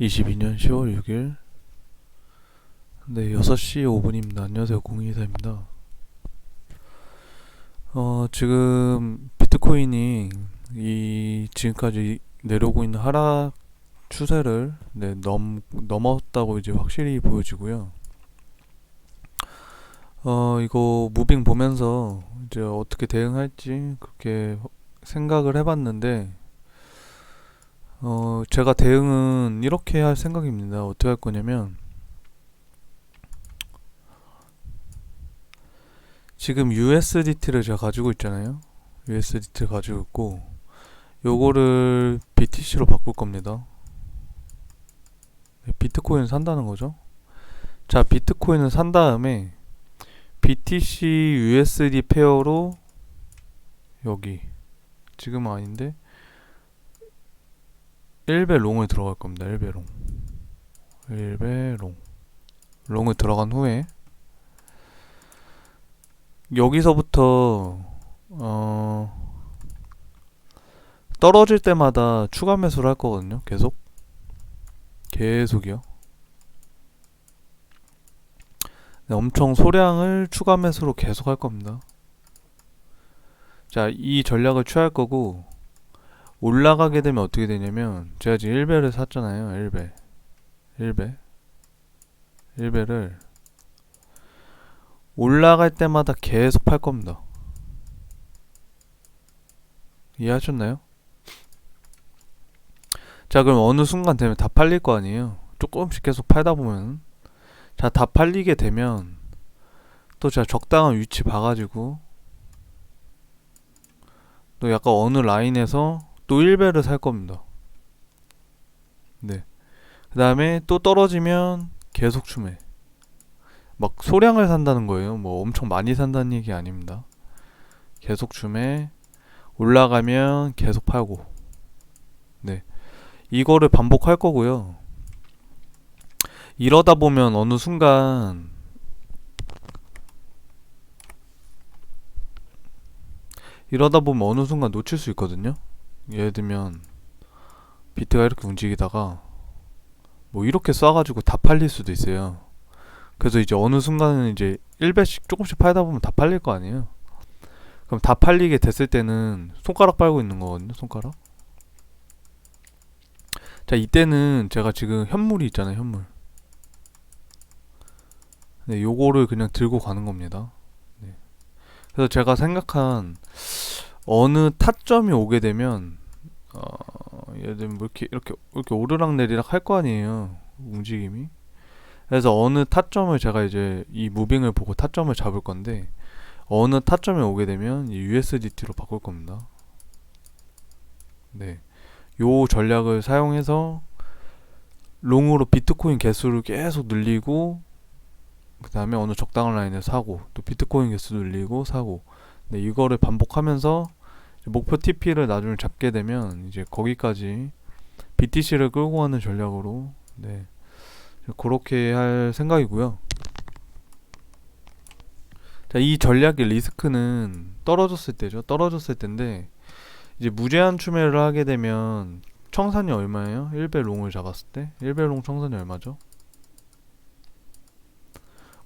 22년 10월 6일 네 6시 5분입니다. 안녕하세요 공인이사입니다. 어 지금 비트코인이 이 지금까지 내려오고 있는 하락 추세를 네, 넘 넘었다고 이제 확실히 보여지고요. 어 이거 무빙 보면서 이제 어떻게 대응할지 그렇게 생각을 해봤는데 어, 제가 대응은 이렇게 할 생각입니다. 어떻게 할 거냐면, 지금 USDT를 제가 가지고 있잖아요. USDT 가지고 있고, 요거를 BTC로 바꿀 겁니다. 네, 비트코인 산다는 거죠. 자, 비트코인을 산 다음에, BTC USD 페어로, 여기, 지금은 아닌데, 1배 롱을 들어갈 겁니다. 1배 롱. 1배 롱. 롱을 들어간 후에 여기서부터 어 떨어질 때마다 추가 매수를 할 거거든요. 계속. 계속이요. 네, 엄청 소량을 추가 매수로 계속 할 겁니다. 자, 이 전략을 취할 거고 올라가게 되면 어떻게 되냐면 제가 지금 1배를 샀잖아요 1배 1배 1배를 올라갈 때마다 계속 팔 겁니다. 이해하셨나요? 자 그럼 어느 순간 되면 다 팔릴 거 아니에요? 조금씩 계속 팔다 보면. 자 다 팔리게 되면 또 제가 적당한 위치 봐가지고 또 약간 어느 라인에서 또 1배를 살 겁니다. 네. 그 다음에 또 떨어지면 계속 추매. 막 소량을 산다는 거예요. 뭐 엄청 많이 산다는 얘기 아닙니다. 계속 추매. 올라가면 계속 팔고. 네. 이거를 반복할 거고요. 이러다 보면 어느 순간 이러다 보면 어느 순간 놓칠 수 있거든요. 예를 들면 비트가 이렇게 움직이다가 뭐 이렇게 쏴가지고 다 팔릴 수도 있어요. 그래서 이제 어느 순간은 이제 1배씩 조금씩 팔다 보면 다 팔릴 거 아니에요. 그럼 다 팔리게 됐을 때는 손가락 빨고 있는 거거든요. 손가락. 자 이때는 제가 지금 현물이 있잖아요. 현물. 네, 요거를 그냥 들고 가는 겁니다. 네. 그래서 제가 생각한 어느 타점이 오게 되면 어, 예를 들면 뭐 이렇게 이렇게 이렇게 오르락 내리락 할 거 아니에요 움직임이. 그래서 어느 타점을 제가 이제 이 무빙을 보고 타점을 잡을 건데 어느 타점에 오게 되면 이 USDT로 바꿀 겁니다. 네 요 전략을 사용해서 롱으로 비트코인 개수를 계속 늘리고 그 다음에 어느 적당한 라인에 사고 또 비트코인 개수 늘리고 사고 네, 이거를 반복하면서 목표 TP를 나중에 잡게 되면 이제 거기까지 BTC를 끌고 가는 전략으로 네 그렇게 할 생각이고요. 자, 이 전략의 리스크는 떨어졌을 때죠. 떨어졌을 때인데 이제 무제한 추매를 하게 되면 청산이 얼마예요? 1배 롱을 잡았을 때 1배 롱 청산이 얼마죠?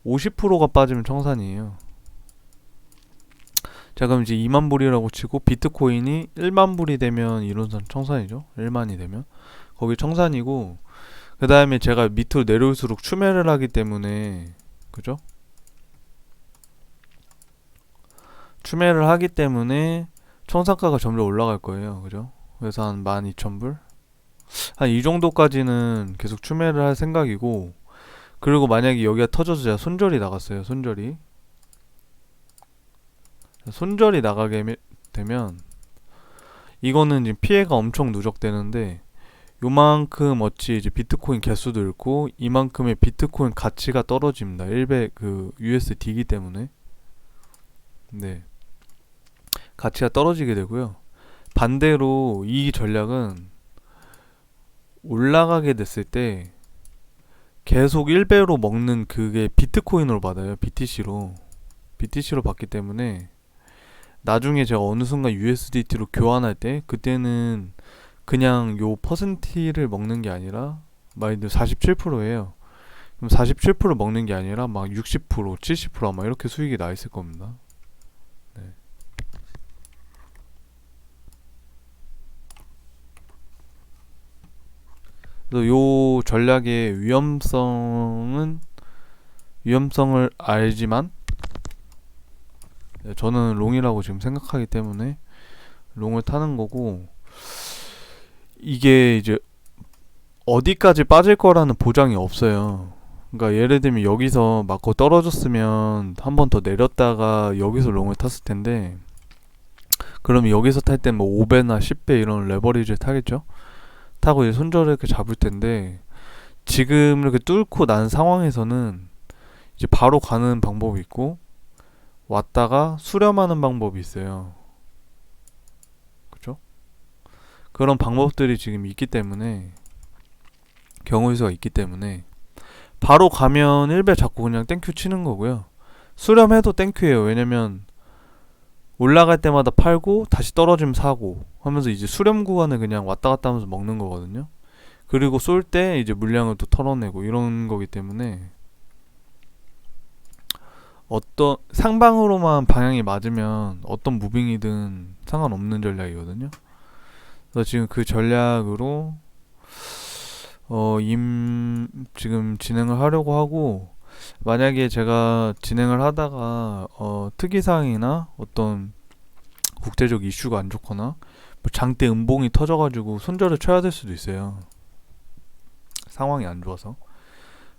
50%가 빠지면 청산이에요. 자 그럼 이제 2만 불이라고 치고 비트코인이 1만 불이 되면 이론상 청산이죠. 1만이 되면. 거기 청산이고 그 다음에 제가 밑으로 내려올수록 추매를 하기 때문에 그죠? 추매를 하기 때문에 청산가가 점점 올라갈 거예요. 그죠? 그래서 한 12,000불? 한 이 정도까지는 계속 추매를 할 생각이고 그리고 만약에 여기가 터져서 제가 손절이 나갔어요 손절이 손절이 나가게 되면 이거는 지금 피해가 엄청 누적되는데 요만큼 어찌 이제 비트코인 개수도 잃고 이만큼의 비트코인 가치가 떨어집니다. 1배 그 USD이기 때문에 네 가치가 떨어지게 되고요. 반대로 이 전략은 올라가게 됐을 때 계속 1배로 먹는 그게 비트코인으로 받아요. BTC로 BTC로 받기 때문에 나중에 제가 어느 순간 USDT로 교환할 때 그때는 그냥 요 퍼센티를 먹는 게 아니라 마인드 47%예요. 그럼 47% 먹는 게 아니라 막 60%, 70%막 이렇게 수익이 나 있을 겁니다. 네. 그래서 요 전략의 위험성은 위험성을 알지만 네, 저는 롱이라고 지금 생각하기 때문에 롱을 타는 거고 이게 이제 어디까지 빠질 거라는 보장이 없어요. 그러니까 예를 들면 여기서 맞고 떨어졌으면 한 번 더 내렸다가 여기서 롱을 탔을 텐데 그럼 여기서 탈 때 뭐 5배나 10배 이런 레버리지를 타겠죠? 타고 이제 손절을 이렇게 잡을 텐데 지금 이렇게 뚫고 난 상황에서는 이제 바로 가는 방법이 있고 왔다가 수렴하는 방법이 있어요. 그죠? 그런 방법들이 지금 있기 때문에 경우의 수가 있기 때문에 바로 가면 1배 잡고 그냥 땡큐 치는 거고요. 수렴해도 땡큐예요. 왜냐면 올라갈 때마다 팔고 다시 떨어지면 사고 하면서 이제 수렴 구간을 그냥 왔다 갔다 하면서 먹는 거거든요. 그리고 쏠 때 이제 물량을 또 털어내고 이런 거기 때문에 어떤 상방으로만 방향이 맞으면 어떤 무빙이든 상관없는 전략이거든요. 그래서 지금 그 전략으로 어, 임, 지금 진행을 하려고 하고, 만약에 제가 진행을 하다가, 어, 특이사항이나 어떤 국제적 이슈가 안 좋거나, 뭐 장대 음봉이 터져가지고 손절을 쳐야 될 수도 있어요. 상황이 안 좋아서.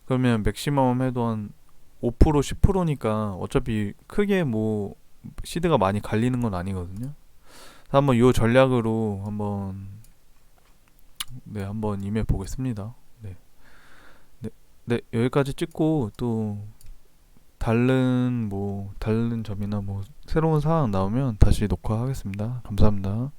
그러면 맥시멈 해도 한 5% 10%니까 어차피 크게 뭐 시드가 많이 갈리는 건 아니거든요. 한번 이 전략으로 한번 네, 한번 임해 보겠습니다. 네. 네, 네, 여기까지 찍고 또 다른 뭐 다른 점이나 뭐 새로운 사항 나오면 다시 녹화하겠습니다. 감사합니다.